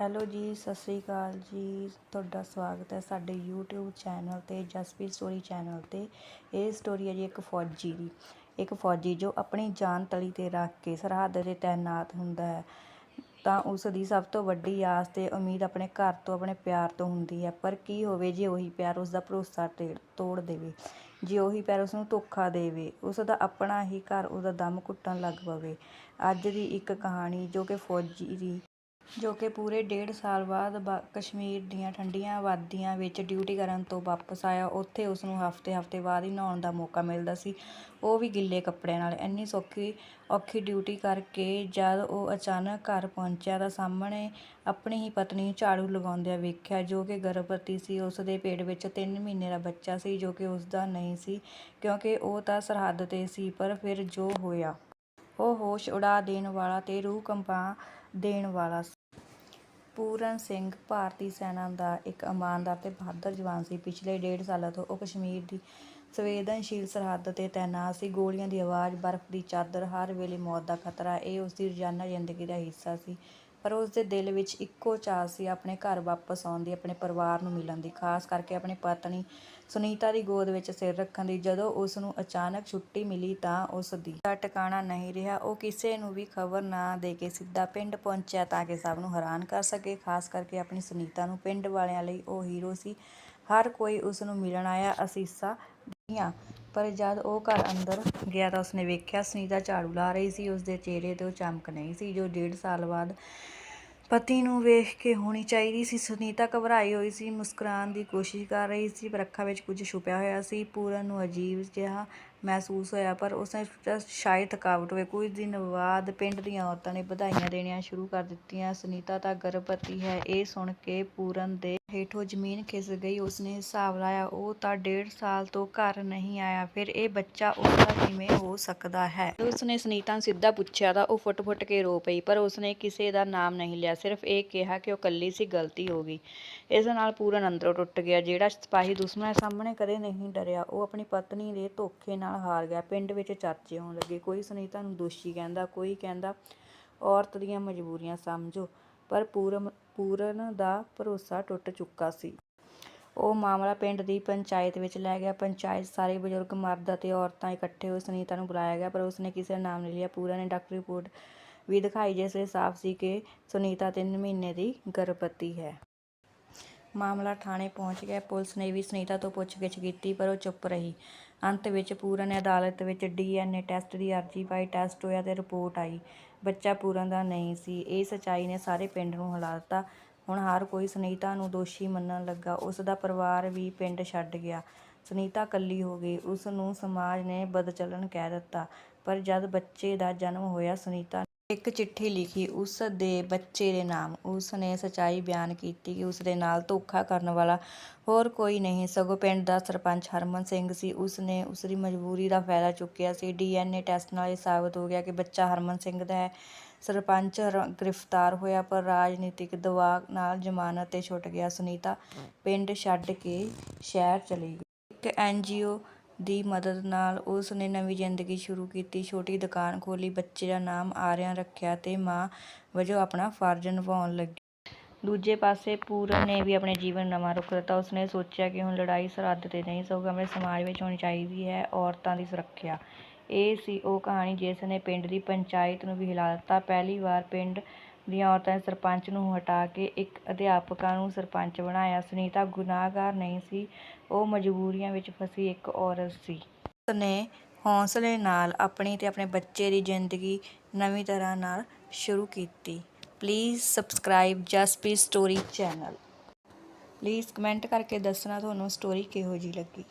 Hello ਜੀ, ਸਤਿ ਸ੍ਰੀ ਅਕਾਲ ਜੀ। ਤੁਹਾਡਾ ਸਵਾਗਤ ਹੈ ਸਾਡੇ YouTube ਚੈਨਲ ਤੇ ਜਸਪ੍ਰੀਤ ਸਟੋਰੀ ਚੈਨਲ ਤੇ। ਇਹ ਸਟੋਰੀ ਹੈ ਜੀ ਇੱਕ ਫੌਜੀ ਦੀ। ਇੱਕ ਫੌਜੀ ਜੋ ਆਪਣੀ ਜਾਨ ਤਲੀ ਤੇ ਰੱਖ ਕੇ ਸਰਹੱਦ ਤੇ ਤਾਇਨਾਤ ਹੁੰਦਾ ਹੈ। ਤਾਂ ਉਸ ਦੀ ਸਭ ਤੋਂ ਵੱਡੀ ਆਸ ਤੇ ਉਮੀਦ ਆਪਣੇ ਘਰ ਤੋਂ, ਆਪਣੇ ਪਿਆਰ ਤੋਂ ਹੁੰਦੀ ਹੈ। ਪਰ ਕੀ ਹੋਵੇ ਜੇ ਉਹੀ ਪਿਆਰ ਉਸ ਦਾ ਭਰੋਸਾ ਤੇ- ਤੋੜ ਦੇਵੇ? ਜੇ ਉਹੀ ਪਿਆਰ ਉਸ ਨੂੰ ਧੋਖਾ ਦੇਵੇ, ਉਸ ਦਾ ਆਪਣਾ ਹੀ ਘਰ ਉਹਦਾ ਦਮ ਘੁੱਟਣ ਲੱਗ ਪਵੇ। ਅੱਜ ਦੀ ਇੱਕ ਕਹਾਣੀ ਜੋ ਕਿ ਫੌਜੀ ਦੀ ਜੋ ਕਿ ਪੂਰੇ ਡੇਢ ਸਾਲ ਬਾਅਦ ਬਾ- ਕਸ਼ਮੀਰ ਦੀਆਂ ਠੰਡੀਆਂ ਵਾਦੀਆਂ ਵਿੱਚ ਡਿਊਟੀ ਕਰਨ ਤੋਂ ਵਾਪਸ ਆਇਆ। ਉੱਥੇ ਉਸ ਨੂੰ ਹਫ਼ਤੇ ਹਫ਼ਤੇ ਬਾਅਦ ਹੀ ਨਹਾਉਣ ਦਾ ਮੌਕਾ ਮਿਲਦਾ ਸੀ। ਉਹ ਵੀ ਗਿੱਲੇ ਕੱਪੜਿਆਂ ਨਾਲ। ਇੰਨੀ ਸੌਖੀ, ਔਖੀ ਡਿਊਟੀ ਕਰਕੇ ਜਦ ਉਹ ਅਚਾਨਕ ਘਰ ਪਹੁੰਚਿਆ ਤਾਂ ਸਾਹਮਣੇ ਆਪਣੀ ਹੀ ਪਤਨੀ ਝਾੜੂ ਲਗਾਉਂਦਿਆਂ ਵੇਖਿਆ, ਜੋ ਕਿ ਗਰਭਵਤੀ ਸੀ। ਉਸ ਦੇ ਪੇਟ ਵਿੱਚ 3 ਮਹੀਨੇ ਦਾ ਬੱਚਾ ਸੀ, ਜੋ ਕਿ ਉਸ ਦਾ ਨਹੀਂ ਸੀ, ਕਿਉਂਕਿ ਉਹ ਤਾਂ ਸਰਹੱਦ ਤੇ ਸੀ, ਪਰ ਫਿਰ ਜੋ ਹੋਇਆ। ਉਹ ਹੋਸ਼ ਉਡਾ ਦੇਣ ਵਾਲਾ ਤੇ ਰੂਹ ਕੰਪਾ ਦੇਣ ਵਾਲਾ ਸੀ। ਪੂਰਨ ਸਿੰਘ ਭਾਰਤੀ ਸੈਨਾ ਦਾ ਇੱਕ ਇਮਾਨਦਾਰ ਤੇ ਬਹਾਦਰ ਜਵਾਨ ਸੀ। ਪਿਛਲੇ ਡੇਢ ਸਾਲਾਂ ਤੋਂ ਉਹ ਕਸ਼ਮੀਰ ਦੀ ਸੰਵੇਦਨਸ਼ੀਲ ਸਰਹੱਦ ਤੇ ਤੈਨਾਤ ਸੀ। ਗੋਲੀਆਂ ਦੀ ਆਵਾਜ਼, ਬਰਫ਼ ਦੀ ਚਾਦਰ, ਹਰ ਵੇਲੇ ਮੌਤ ਦਾ ਖਤਰਾ, ਇਹ ਉਸ ਦੀ ਰੋਜ਼ਾਨਾ ਜ਼ਿੰਦਗੀ ਦਾ ਹਿੱਸਾ ਸੀ। ਪਰ ਉਸ ਦੇ ਦਿਲ ਵਿੱਚ ਇੱਕੋ ਚਾਹ ਸੀ ਆਪਣੇ ਘਰ ਵਾਪਸ ਆਉਣ ਦੀ, ਆਪਣੇ ਪਰਿਵਾਰ ਨੂੰ ਮਿਲਣ ਦੀ, ਖਾਸ ਕਰਕੇ ਆਪਣੀ ਪਤਨੀ ਸੁਨੀਤਾ ਦੀ ਗੋਦ ਵਿੱਚ ਸਿਰ ਰੱਖਣ ਦੀ। ਜਦੋਂ ਉਸ ਨੂੰ ਅਚਾਨਕ ਛੁੱਟੀ ਮਿਲੀ ਤਾਂ ਉਸ ਦੀ ਟਿਕਾਣਾ ਨਹੀਂ ਰਿਹਾ। ਉਹ ਕਿਸੇ ਨੂੰ ਵੀ ਖਬਰ ਨਾ ਦੇ ਕੇ ਸਿੱਧਾ ਪਿੰਡ ਪਹੁੰਚਿਆ ਤਾਂ ਕਿ ਸਭ ਨੂੰ ਹੈਰਾਨ ਕਰ ਸਕੇ। ਖਾਸ ਕਰਕੇ ਆਪਣੀ ਸੁਨੀਤਾ ਨੂੰ ਪਿੰਡ ਵਾਲਿਆਂ ਲਈ ਉਹ ਹੀਰੋ ਸੀ। ਹਰ ਕੋਈ ਉਸ ਨੂੰ ਮਿਲਣ ਆਇਆ ਅਸੀਸਾਂ ਦਿੱਤੀਆਂ ਪਰ ਜਦ ਉਹ ਘਰ ਅੰਦਰ ਗਿਆ ਤਾਂ ਉਸਨੇ ਵੇਖਿਆ ਸੁਨੀਤਾ ਝਾੜੂ ਲਾ ਰਹੀ ਸੀ, ਉਸਦੇ ਚਿਹਰੇ ਤੇ ਉਹ ਚਮਕ ਨਹੀਂ ਸੀ, ਜੋ ਡੇਢ ਸਾਲ ਬਾਅਦ ਪਤੀ ਨੂੰ ਵੇਖ ਕੇ ਹੋਣੀ ਚਾਹੀਦੀ ਸੀ। ਸੁਨੀਤਾ ਘਬਰਾਈ ਹੋਈ ਸੀ, ਮੁਸਕਰਾਉਣ ਦੀ ਕੋਸ਼ਿਸ਼ ਕਰ ਰਹੀ ਸੀ, ਪਰ ਅੱਖਾਂ ਵਿੱਚ ਕੁਝ ਛੁਪਿਆ ਹੋਇਆ ਸੀ। ਪੂਰਨ ਨੂੰ ਅਜੀਬ ਜਿਹਾ ਮਹਿਸੂਸ ਹੋਇਆ, ਪਰ ਉਸਨੇ ਸੋਚਿਆ ਸ਼ਾਇਦ ਥਕਾਵਟ ਹੋਵੇ ਕੁਝ ਦਿਨ ਬਾਅਦ ਪਿੰਡ ਦੀਆਂ ਔਰਤਾਂ ਨੇ ਵਧਾਈਆਂ ਦੇਣੀਆਂ ਸ਼ੁਰੂ ਕਰ ਦਿੱਤੀਆਂ। ਸੁਨੀਤਾ ਤਾਂ ਗਰਭਵਤੀ ਹੈ, ਇਹ ਸੁਣ ਕੇ ਪੂਰਨ ਦੇ ਹੇਠੋਂ ਜ਼ਮੀਨ ਖਿਸਕ ਗਈ। ਉਸਨੇ ਹਿਸਾਬ ਲਾਇਆ, ਉਹ ਤਾਂ ਡੇਢ ਸਾਲ ਤੋਂ ਘਰ ਨਹੀਂ ਆਇਆ। ਫਿਰ ਇਹ ਬੱਚਾ ਉਸਦਾ ਕਿਵੇਂ ਹੋ ਸਕਦਾ ਹੈ? ਉਸਨੇ ਸੁਨੀਤਾ ਨੂੰ ਸਿੱਧਾ ਪੁੱਛਿਆ ਤਾਂ ਉਹ ਫੁੱਟ-ਫੁੱਟ ਕੇ ਰੋ ਪਈ, ਪਰ ਉਸਨੇ ਕਿਸੇ ਦਾ ਨਾਮ ਨਹੀਂ ਲਿਆ। ਸਿਰਫ ਇਹ ਕਿਹਾ ਕਿ ਉਹ ਇਕੱਲੀ ਸੀ, ਗਲਤੀ ਹੋ ਗਈ। ਇਸ ਨਾਲ ਪੂਰਨ ਅੰਦਰੋਂ ਟੁੱਟ ਗਿਆ। ਜਿਹੜਾ ਸਿਪਾਹੀ ਦੁਸ਼ਮਣ ਸਾਹਮਣੇ ਕਦੇ ਨਹੀਂ ਡਰਿਆ, ਉਹ ਆਪਣੀ ਪਤਨੀ ਦੇ ਧੋਖੇ ਨਾਲ ਹਾਰ ਗਿਆ। ਪਿੰਡ ਵਿੱਚ ਚਰਚੇ ਹੋਣ ਲੱਗੇ। ਕੋਈ ਸੁਨੀਤਾ ਨੂੰ ਦੋਸ਼ੀ ਕਹਿੰਦਾ, ਕੋਈ ਕਹਿੰਦਾ, ਔਰਤ ਦੀਆਂ ਮਜਬੂਰੀਆਂ ਸਮਝੋ, ਪਰ ਪੂਰਨ ਪੂਰਨ ਦਾ ਭਰੋਸਾ ਟੁੱਟ ਚੁੱਕਾ ਸੀ। ਉਹ ਮਾਮਲਾ ਪਿੰਡ ਦੀ ਪੰਚਾਇਤ ਵਿੱਚ ਲੈ ਗਿਆ। ਪੰਚਾਇਤ ਸਾਰੇ ਬਜ਼ੁਰਗ, ਮਰਦ ਅਤੇ ਔਰਤਾਂ ਇਕੱਠੇ ਹੋਏ ਸੁਨੀਤਾ ਨੂੰ ਬੁਲਾਇਆ ਗਿਆ, ਪਰ ਉਸਨੇ ਕਿਸੇ ਦਾ ਨਾਮ ਨਹੀਂ ਲਿਆ। ਪੂਰਨ ਨੇ ਡਾਕਟਰੀ ਰਿਪੋਰਟ ਵੀ ਦਿਖਾਈ, ਜਿਸ ਵਿੱਚ ਸਾਫ਼ ਸੀ ਕਿ ਸੁਨੀਤਾ 3 ਮਹੀਨੇ ਦੀ ਗਰਭਵਤੀ ਹੈ। ਮਾਮਲਾ ਥਾਣੇ ਪਹੁੰਚ ਗਿਆ। ਪੁਲਿਸ ਨੇ ਵੀ ਸੁਨੀਤਾ ਤੋਂ ਪੁੱਛਗਿੱਛ ਕੀਤੀ, ਪਰ ਉਹ ਚੁੱਪ ਰਹੀ। ਅੰਤ ਵਿੱਚ ਪੂਰਨ ਨੇ ਅਦਾਲਤ ਵਿੱਚ ਡੀਐਨਏ ਟੈਸਟ ਦੀ ਅਰਜ਼ੀ ਪਾਈ, ਟੈਸਟ ਹੋਇਆ ਤੇ ਰਿਪੋਰਟ ਆਈ। ਬੱਚਾ ਪੂਰਨ ਦਾ ਨਹੀਂ ਸੀ। ਇਹ ਸਚਾਈ ਨੇ ਸਾਰੇ ਪਿੰਡ ਨੂੰ ਹਿਲਾ ਦਿੱਤਾ। ਹੁਣ ਹਰ ਕੋਈ ਸੁਨੀਤਾ ਨੂੰ ਦੋਸ਼ੀ ਮੰਨਣ ਲੱਗਾ। ਉਸ ਦਾ ਪਰਿਵਾਰ ਵੀ ਪਿੰਡ ਛੱਡ ਗਿਆ। ਸੁਨੀਤਾ ਇਕੱਲੀ ਹੋ ਗਈ। ਉਸ ਨੂੰ ਸਮਾਜ ਨੇ ਬਦਚਲਨ ਕਹਿ ਦਿੱਤਾ। ਪਰ ਜਦ ਬੱਚੇ ਦਾ ਜਨਮ ਹੋਇਆ, ਸੁਨੀਤਾ ਇੱਕ ਚਿੱਠੀ ਲਿਖੀ, ਉਸ ਦੇ ਬੱਚੇ ਦੇ ਨਾਮ। ਉਸ ਨੇ ਸਚਾਈ ਬਿਆਨ ਕੀਤੀ ਕਿ ਉਸ ਦੇ ਨਾਲ ਧੋਖਾ ਕਰਨ ਵਾਲਾ ਹੋਰ ਕੋਈ ਨਹੀਂ। ਸਗੋਂ ਪਿੰਡ ਦਾ ਸਰਪੰਚ ਹਰਮਨ ਸਿੰਘ ਸੀ। ਉਸ ਨੇ ਉਸ ਦੀ ਮਜਬੂਰੀ ਦਾ ਫਾਇਦਾ ਚੁੱਕਿਆ ਸੀ। ਡੀਐਨਏ ਟੈਸਟ ਨਾਲ ਇਹ ਸਾਬਤ ਹੋ ਗਿਆ ਕਿ ਬੱਚਾ ਹਰਮਨ ਸਿੰਘ ਦਾ ਹੈ। ਸਰਪੰਚ ਗ੍ਰਿਫਤਾਰ ਹੋਇਆ, ਪਰ ਰਾਜਨੀਤਿਕ ਦਬਾਅ ਨਾਲ ਜ਼ਮਾਨਤ ਤੇ ਛੁੱਟ ਗਿਆ। ਸੁਨੀਤਾ ਪਿੰਡ ਛੱਡ ਕੇ ਸ਼ਹਿਰ ਚਲੀ ਗਈ। ਇੱਕ ਐਨਜੀਓ ਦੀ ਮਦਦ ਨਾਲ ਉਸ ਨੇ ਨਵੀਂ ਜ਼ਿੰਦਗੀ ਸ਼ੁਰੂ ਕੀਤੀ। ਛੋਟੀ ਦੁਕਾਨ ਖੋਲ੍ਹੀ, ਬੱਚੇ ਦਾ ਨਾਮ ਆਰਿਆਨ ਰੱਖਿਆ ਅਤੇ ਮਾਂ ਵਜੋਂ ਆਪਣਾ ਫਰਜ਼ ਨਿਭਾਉਣ ਲੱਗੀ। ਦੂਜੇ ਪਾਸੇ ਪੂਰਨ ਨੇ ਵੀ ਆਪਣੇ ਜੀਵਨ ਨਵਾਂ ਰੁਖ ਦਿੱਤਾ। ਉਸਨੇ ਸੋਚਿਆ ਕਿ ਹੁਣ ਲੜਾਈ ਸਰਹੱਦ ਤੇ ਨਹੀਂ, ਸਗੋਂ ਆਪਣੇ ਸਮਾਜ ਵਿੱਚ ਹੋਣੀ ਚਾਹੀਦੀ ਹੈ ਔਰਤਾਂ ਦੀ ਸੁਰੱਖਿਆ। ਇਹ ਸੀ ਉਹ ਕਹਾਣੀ ਜਿਸ ਨੇ ਪਿੰਡ ਦੀ ਪੰਚਾਇਤ ਨੂੰ ਵੀ ਹਿਲਾ ਦਿੱਤਾ। ਪਹਿਲੀ ਵਾਰ ਪਿੰਡ ਦੀਆਂ ਔਰਤਾਂ ਨੇ ਸਰਪੰਚ ਨੂੰ ਹਟਾ ਕੇ ਇੱਕ ਅਧਿਆਪਕਾ ਨੂੰ ਸਰਪੰਚ ਬਣਾਇਆ। ਸੁਨੀਤਾ ਗੁਨਾਹਗਾਰ ਨਹੀਂ ਸੀ, ਉਹ ਮਜਬੂਰੀਆਂ ਵਿੱਚ ਫਸੀ ਇੱਕ ਔਰਤ ਸੀ। ਉਸ ਨੇ ਹੌਸਲੇ ਨਾਲ ਆਪਣੀ ਤੇ ਆਪਣੇ ਬੱਚੇ ਦੀ ਜ਼ਿੰਦਗੀ ਨਵੀਂ ਤਰ੍ਹਾਂ ਨਾਲ ਸ਼ੁਰੂ ਕੀਤੀ। Please subscribe Jaspreet story channel. Please comment ਕਰਕੇ ਦੱਸਣਾ ਤੁਹਾਨੂੰ ਸਟੋਰੀ ਕਿਹੋ ਜਿਹੀ ਲੱਗੀ।